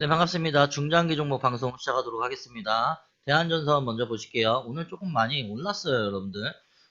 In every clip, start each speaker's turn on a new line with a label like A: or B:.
A: 네, 반갑습니다. 중장기 종목 방송 시작하도록 하겠습니다. 대한전선 먼저 보실게요. 오늘 조금 많이 올랐어요, 여러분들.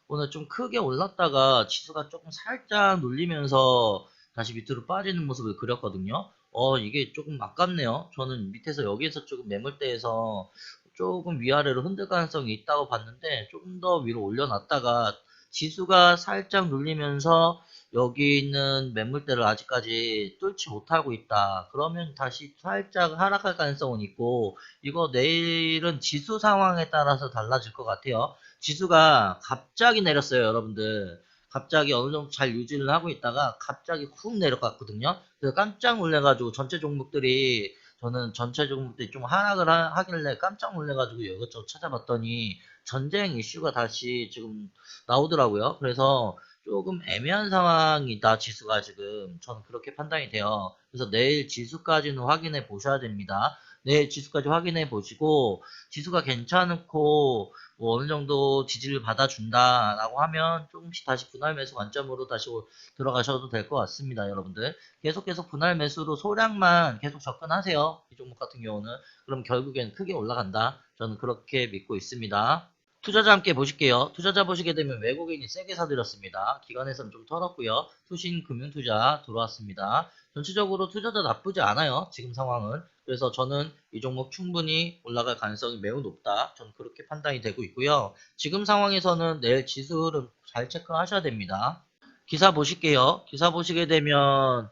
A: 오늘 좀 크게 올랐다가 지수가 조금 살짝 눌리면서 다시 밑으로 빠지는 모습을 그렸거든요. 어, 이게 조금 아깝네요. 저는 밑에서 여기에서 조금 매물대에서 조금 위아래로 흔들 가능성이 있다고 봤는데 조금 더 위로 올려놨다가 지수가 살짝 눌리면서 여기 있는 매물대를 아직까지 뚫지 못하고 있다. 그러면 다시 살짝 하락할 가능성은 있고 이거 내일은 지수 상황에 따라서 달라질 것 같아요. 지수가 갑자기 내렸어요, 여러분들. 갑자기 어느 정도 잘 유지를 하고 있다가 갑자기 훅 내려갔거든요. 그래서 깜짝 놀래가지고 전체 종목들이 저는 전체 종목들이 좀 하락을 하, 길래 깜짝 놀래가지고 이것저것 찾아봤더니 전쟁 이슈가 다시 지금 나오더라고요. 그래서 조금 애매한 상황이다 지수가 지금 저는 그렇게 판단이 돼요. 그래서 내일 지수까지는 확인해 보셔야 됩니다. 내일 지수까지 확인해 보시고 지수가 괜찮고 뭐 어느 정도 지지를 받아준다라고 하면 조금씩 다시 분할 매수 관점으로 다시 들어가셔도 될 것 같습니다, 여러분들. 계속 계속 분할 매수로 소량만 계속 접근하세요. 이 종목 같은 경우는 그럼 결국엔 크게 올라간다. 저는 그렇게 믿고 있습니다. 투자자 함께 보실게요. 투자자 보시게 되면 외국인이 세게 사들였습니다. 기관에서는 좀 털었고요. 투신 금융투자 들어왔습니다. 전체적으로 투자자 나쁘지 않아요. 지금 상황은. 그래서 저는 이 종목 충분히 올라갈 가능성이 매우 높다. 저는 그렇게 판단이 되고 있고요. 지금 상황에서는 내일 지수를 잘 체크하셔야 됩니다. 기사 보실게요. 기사 보시게 되면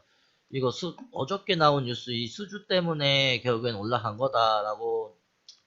A: 이거 수, 어저께 나온 뉴스 이 수주 때문에 결국엔 올라간 거다라고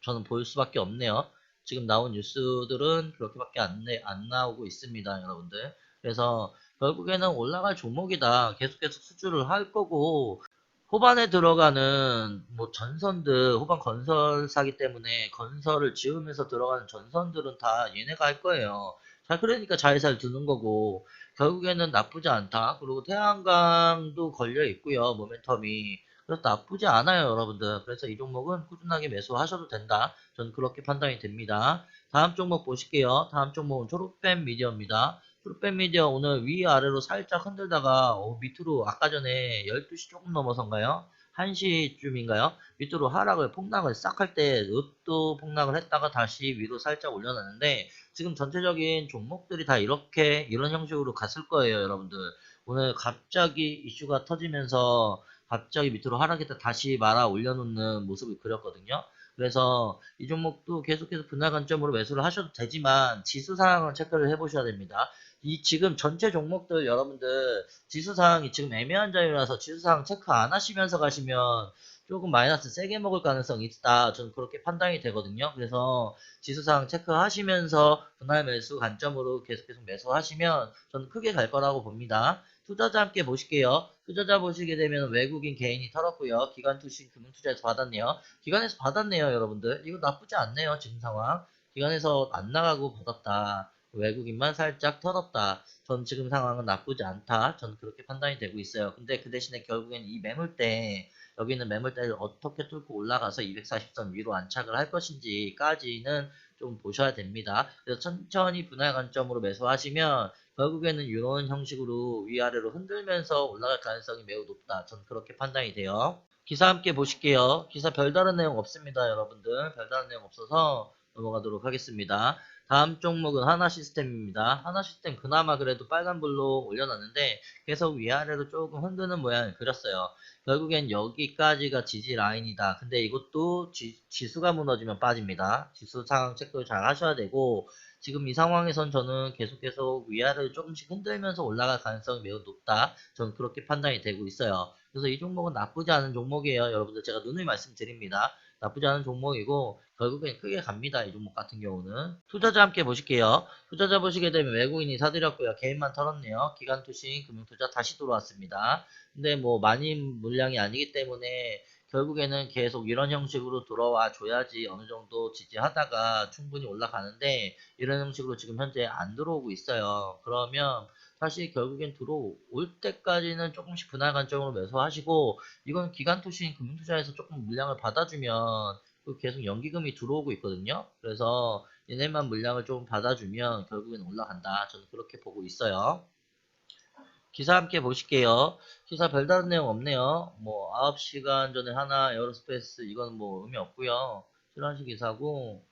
A: 저는 보일 수밖에 없네요. 지금 나온 뉴스들은 그렇게밖에 안, 내, 안 나오고 있습니다, 여러분들. 그래서 결국에는 올라갈 종목이다. 계속 계속 수주를 할 거고 후반에 들어가는 뭐 전선들 후반 건설사기 때문에 건설을 지으면서 들어가는 전선들은 다 얘네가 할 거예요. 자 그러니까 잘잘 두는 거고 결국에는 나쁘지 않다. 그리고 태양광도 걸려 있고요. 모멘텀이 그래서 나쁘지 않아요, 여러분들. 그래서 이 종목은 꾸준하게 매수하셔도 된다. 저는 그렇게 판단이 됩니다. 다음 종목 보실게요. 다음 종목은 초록뱀 미디어입니다. 초록뱀 미디어 오늘 위아래로 살짝 흔들다가 어, 밑으로 아까 전에 12시 조금 넘어선가요? 1시쯤인가요? 밑으로 하락을 폭락을 싹 할때 읍도 폭락을 했다가 다시 위로 살짝 올려놨는데 지금 전체적인 종목들이 다 이렇게 이런 형식으로 갔을 거예요 여러분들 오늘 갑자기 이슈가 터지면서 갑자기 밑으로 하락했다 다시 말아 올려놓는 모습을 그렸거든요. 그래서 이 종목도 계속해서 분할 관점으로 매수를 하셔도 되지만 지수 상황을 체크를 해보셔야 됩니다. 이 지금 전체 종목들 여러분들 지수 상황이 지금 애매한 자리라서 지수 상황 체크 안 하시면서 가시면 조금 마이너스 세게 먹을 가능성이 있다. 저는 그렇게 판단이 되거든요. 그래서 지수 상황 체크하시면서 분할 매수 관점으로 계속 계속 매수하시면 저는 크게 갈 거라고 봅니다. 투자자 함께 보실게요. 투자자 보시게 되면 외국인 개인이 털었고요. 기관 투신 금융 투자에서 받았네요. 기관에서 받았네요, 여러분들. 이거 나쁘지 않네요, 지금 상황. 기관에서 안 나가고 받았다. 외국인만 살짝 털었다. 전 지금 상황은 나쁘지 않다. 전 그렇게 판단이 되고 있어요. 근데 그 대신에 결국엔 이 매물대, 여기는 매물대를 어떻게 뚫고 올라가서 240선 위로 안착을 할 것인지까지는 좀 보셔야 됩니다. 그래서 천천히 분할 관점으로 매수하시면 결국에는 이런 형식으로 위아래로 흔들면서 올라갈 가능성이 매우 높다. 전 그렇게 판단이 돼요. 기사 함께 보실게요. 기사 별다른 내용 없습니다, 여러분들. 별다른 내용 없어서 넘어가도록 하겠습니다. 다음 종목은 하나 시스템입니다. 하나 시스템 그나마 그래도 빨간 불로 올려놨는데 계속 위아래로 조금 흔드는 모양을 그렸어요. 결국엔 여기까지가 지지 라인이다. 근데 이것도 지, 지수가 무너지면 빠집니다. 지수 상황 체크를 잘 하셔야 되고 지금 이 상황에선 저는 계속 계속 위아래를 조금씩 흔들면서 올라갈 가능성이 매우 높다. 저는 그렇게 판단이 되고 있어요. 그래서 이 종목은 나쁘지 않은 종목이에요. 여러분들 제가 누누이 말씀드립니다. 나쁘지 않은 종목이고 결국엔 크게 갑니다. 이 종목 같은 경우는 투자자 함께 보실게요. 투자자 보시게 되면 외국인이 사들였고요. 개인만 털었네요. 기관 투신 금융 투자 다시 들어왔습니다. 근데 뭐 많이 물량이 아니기 때문에 결국에는 계속 이런 형식으로 들어와 줘야지 어느 정도 지지하다가 충분히 올라가는데 이런 형식으로 지금 현재 안 들어오고 있어요. 그러면 사실 결국엔 들어올 때까지는 조금씩 분할 관점으로 매수하시고 이건 기간 투신 금융 투자에서 조금 물량을 받아주면 계속 연기금이 들어오고 있거든요. 그래서 얘네만 물량을 좀 받아주면 결국엔 올라간다. 저는 그렇게 보고 있어요. 기사 함께 보실게요. 기사 별다른 내용 없네요. 뭐 9시간 전에 하나 에어로스페이스 이건 뭐 의미 없고요. 실환시 기사고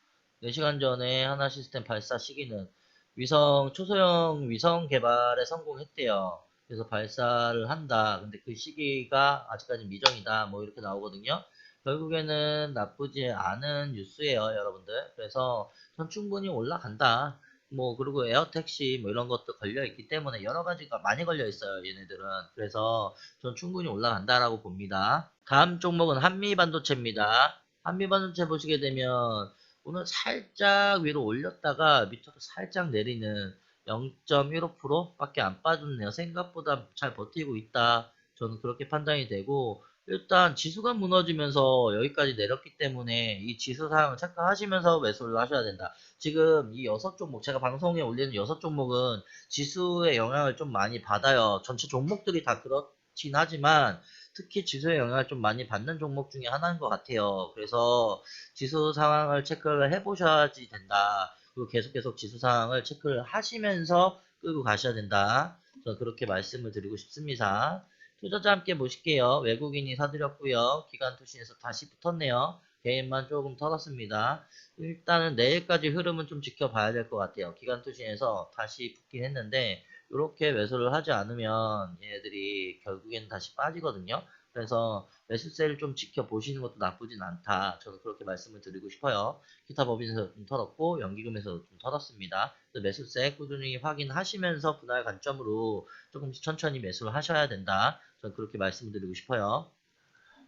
A: 4시간 전에 하나 시스템 발사 시기는 위성 초소형 위성 개발에 성공했대요. 그래서 발사를 한다. 근데 그 시기가 아직까지 미정이다. 뭐 이렇게 나오거든요. 결국에는 나쁘지 않은 뉴스예요, 여러분들. 그래서 전 충분히 올라간다. 뭐 그리고 에어택시 뭐 이런 것도 걸려 있기 때문에 여러 가지가 많이 걸려 있어요 얘네들은 그래서 전 충분히 올라간다라고 봅니다 다음 종목은 한미반도체입니다 한미반도체 보시게 되면 오늘 살짝 위로 올렸다가 밑으로 살짝 내리는 0.15% 밖에 안 빠졌네요 생각보다 잘 버티고 있다 저는 그렇게 판단이 되고 일단 지수가 무너지면서 여기까지 내렸기 때문에 이 지수 사항을 체크하시면서 매수를 하셔야 된다. 지금 이 여섯 종목 제가 방송에 올리는 여섯 종목은 지수의 영향을 좀 많이 받아요. 전체 종목들이 다 그렇긴 하지만 특히 지수의 영향을 좀 많이 받는 종목 중에 하나인 것 같아요. 그래서 지수 상황을 체크를 해보셔야지 된다. 그리고 계속 계속 지수 상황을 체크를 하시면서 끌고 가셔야 된다. 저 그렇게 말씀을 드리고 싶습니다. 투자자 함께 보실게요. 외국인이 사들였고요. 기간 투신에서 다시 붙었네요. 개인만 조금 털었습니다. 일단은 내일까지 흐름은 좀 지켜봐야 될 것 같아요. 기간 투신에서 다시 붙긴 했는데 이렇게 매수를 하지 않으면 얘네들이 결국엔 다시 빠지거든요. 그래서 매수세를 좀 지켜보시는 것도 나쁘진 않다. 저는 그렇게 말씀을 드리고 싶어요. 기타 법인에서 좀 털었고 연기금에서 좀 털었습니다. 매수세 꾸준히 확인하시면서 분할 관점으로 조금씩 천천히 매수를 하셔야 된다. 저는 그렇게 말씀드리고 싶어요.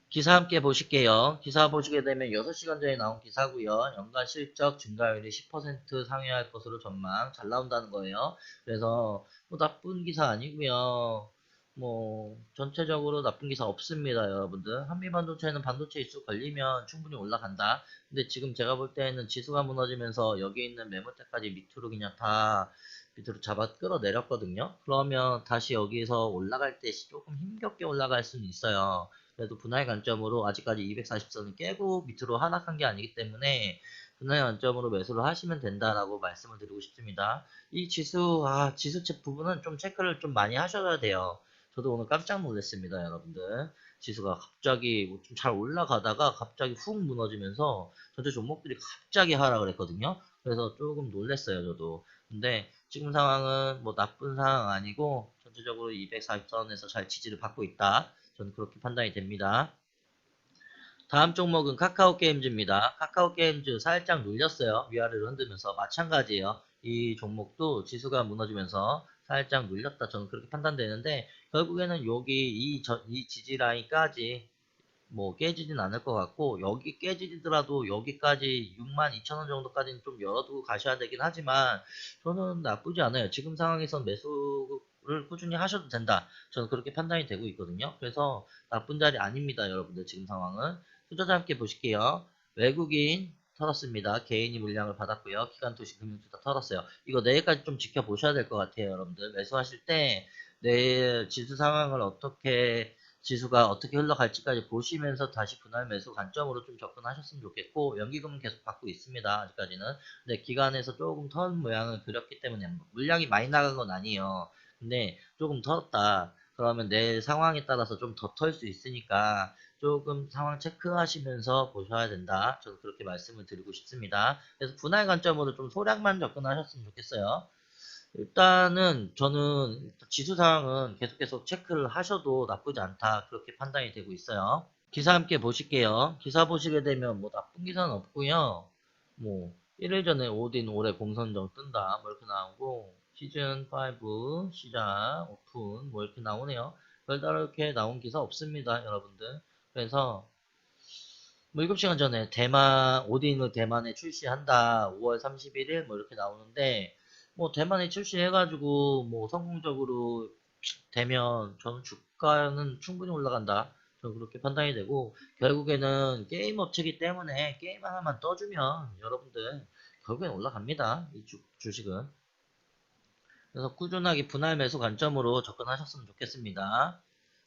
A: 기사 함께 보실게요. 기사 보시게 되면 6시간 전에 나온 기사고요. 연간 실적 증가율이 10% 상회할 것으로 전망 잘 나온다는 거예요. 그래서 뭐 나쁜 기사 아니고요. 뭐 전체적으로 나쁜 기사 없습니다 여러분들 한미 반도체는 반도체 이슈 걸리면 충분히 올라간다 근데 지금 제가 볼 때는 지수가 무너지면서 여기 있는 매물대까지 밑으로 그냥 다 밑으로 잡아 끌어내렸거든요 그러면 다시 여기서 올라갈 때 조금 힘겹게 올라갈 수는 있어요 그래도 분할 관점으로 아직까지 240선을 깨고 밑으로 하락한 게 아니기 때문에 분할 관점으로 매수를 하시면 된다라고 말씀을 드리고 싶습니다. 이 지수, 아, 지수책 부분은 좀 체크를 좀 많이 하셔야 돼요. 저도 오늘 깜짝 놀랐습니다, 여러분들. 지수가 갑자기 뭐좀잘 올라가다가 갑자기 훅 무너지면서 전체 종목들이 갑자기 하락을 했거든요. 그래서 조금 놀랐어요, 저도. 근데 지금 상황은 뭐 나쁜 상황 아니고 전체적으로 240선에서 잘 지지를 받고 있다. 저는 그렇게 판단이 됩니다. 다음 종목은 카카오 게임즈입니다. 카카오 게임즈 살짝 눌렸어요. 위아래로 흔들면서 마찬가지예요. 이 종목도 지수가 무너지면서 살짝 눌렸다. 저는 그렇게 판단되는데 결국에는 여기 이, 저, 이 지지 라인까지 뭐 깨지진 않을 것 같고 여기 깨지더라도 여기까지 62,000원 정도까지는 좀 열어두고 가셔야 되긴 하지만 저는 나쁘지 않아요. 지금 상황에선 매수 를 꾸준히 하셔도 된다. 저는 그렇게 판단이 되고 있거든요. 그래서 나쁜 자리 아닙니다. 여러분들 지금 상황은 투자자 함께 보실게요. 외국인 털었습니다. 개인이 물량을 받았고요. 기간 투시 금융투자 털었어요. 이거 내일까지 좀 지켜보셔야 될 것 같아요. 여러분들 매수하실 때 내일 지수 상황을 어떻게 지수가 어떻게 흘러갈지까지 보시면서 다시 분할 매수 관점으로 좀 접근하셨으면 좋겠고 연기금은 계속 받고 있습니다. 아직까지는. 근데 기간에서 조금 턴 모양을 그렸기 때문에 물량이 많이 나간 건 아니에요. 근데 조금 털었다. 그러면 내 상황에 따라서 좀 더 털 수 있으니까 조금 상황 체크하시면서 보셔야 된다. 저는 그렇게 말씀을 드리고 싶습니다. 그래서 분할 관점으로 좀 소량만 접근하셨으면 좋겠어요. 일단은 저는 지수 상황은 계속 계속 체크를 하셔도 나쁘지 않다. 그렇게 판단이 되고 있어요. 기사 함께 보실게요. 기사 보시게 되면 뭐 나쁜 기사는 없고요. 뭐 1일 전에 오딘 올해 공선정 뜬다. 뭐 이렇게 나오고 시즌 5 시작 오픈 뭐 이렇게 나오네요. 별다르게 나온 기사 없습니다. 여러분들. 그래서 뭐 7시간 전에 대만 오딘을 대만에 출시한다 5월 31일 뭐 이렇게 나오는데 뭐 대만에 출시해가지고 뭐 성공적으로 되면 저는 주가는 충분히 올라간다 저는 그렇게 판단이 되고 결국에는 게임 업체이기 때문에 게임 하나만 떠주면 여러분들 결국엔 올라갑니다 이 주, 주식은 그래서 꾸준하게 분할 매수 관점으로 접근하셨으면 좋겠습니다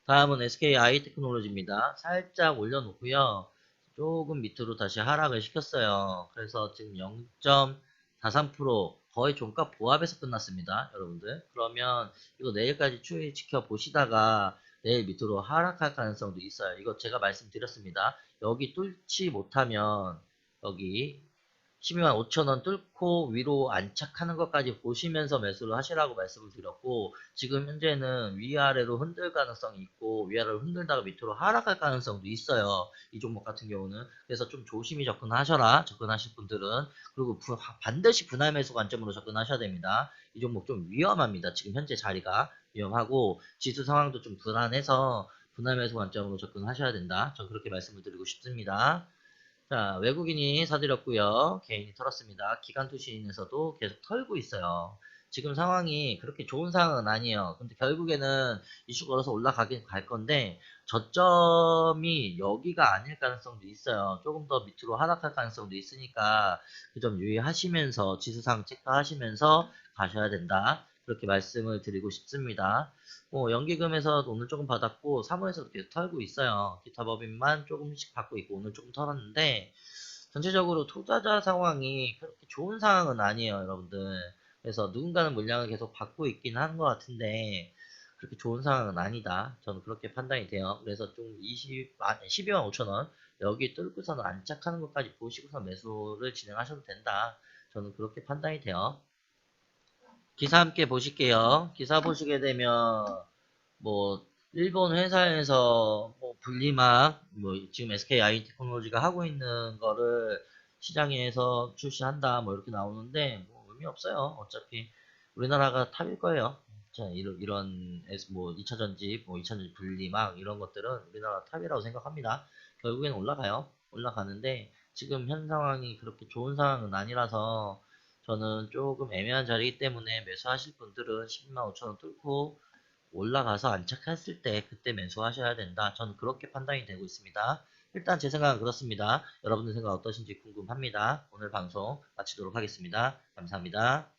A: 다음은 SKI 테크놀로지입니다. 살짝 올려놓고요. 조금 밑으로 다시 하락을 시켰어요. 그래서 지금 0.43% 거의 종가 보합에서 끝났습니다. 여러분들. 그러면 이거 내일까지 추이 지켜 보시다가 내일 밑으로 하락할 가능성도 있어요. 이거 제가 말씀드렸습니다. 여기 뚫지 못하면 여기 12만 5천원 뚫고 위로 안착하는 것까지 보시면서 매수를 하시라고 말씀을 드렸고 지금 현재는 위아래로 흔들 가능성이 있고 위아래로 흔들다가 밑으로 하락할 가능성도 있어요. 이 종목 같은 경우는 그래서 좀 조심히 접근하셔라 접근하실 분들은 그리고 부- 반드시 분할 매수 관점으로 접근하셔야 됩니다. 이 종목 좀 위험합니다. 지금 현재 자리가 위험하고 지수 상황도 좀 불안해서 분할 매수 관점으로 접근하셔야 된다. 전 그렇게 말씀을 드리고 싶습니다. 자, 외국인이 사들였고요. 개인이 털었습니다. 기간 투신에서도 계속 털고 있어요. 지금 상황이 그렇게 좋은 상황은 아니에요. 근데 결국에는 이슈 걸어서 올라가긴 갈 건데 저점이 여기가 아닐 가능성도 있어요. 조금 더 밑으로 하락할 가능성도 있으니까 그 점 유의하시면서 지수상 체크하시면서 가셔야 된다. 그렇게 말씀을 드리고 싶습니다. 뭐 연기금에서 오늘 조금 받았고 사무에서도 계속 털고 있어요. 기타 법인만 조금씩 받고 있고 오늘 조금 털었는데 전체적으로 투자자 상황이 그렇게 좋은 상황은 아니에요, 여러분들. 그래서 누군가는 물량을 계속 받고 있긴 하는 것 같은데 그렇게 좋은 상황은 아니다. 저는 그렇게 판단이 돼요. 그래서 좀 20, 아, 12만 5천 원 여기 뚫고서는 안착하는 것까지 보시고서 매수를 진행하셔도 된다. 저는 그렇게 판단이 돼요. 기사 함께 보실게요. 기사 보시게 되면 뭐 일본 회사에서 뭐 분리막 뭐 지금 SK 아이 테크놀로지가 하고 있는 거를 시장에서 출시한다 뭐 이렇게 나오는데 뭐 의미 없어요. 어차피 우리나라가 탑일 거예요. 자, 이런 이런 뭐 2차 전지, 뭐 2차 전지 분리막 이런 것들은 우리나라 탑이라고 생각합니다. 결국엔 올라가요. 올라가는데 지금 현 상황이 그렇게 좋은 상황은 아니라서 저는 조금 애매한 자리이기 때문에 매수하실 분들은 12만 5천원 뚫고 올라가서 안착했을 때 그때 매수하셔야 된다. 저는 그렇게 판단이 되고 있습니다. 일단 제 생각은 그렇습니다. 여러분들 생각 어떠신지 궁금합니다. 오늘 방송 마치도록 하겠습니다. 감사합니다.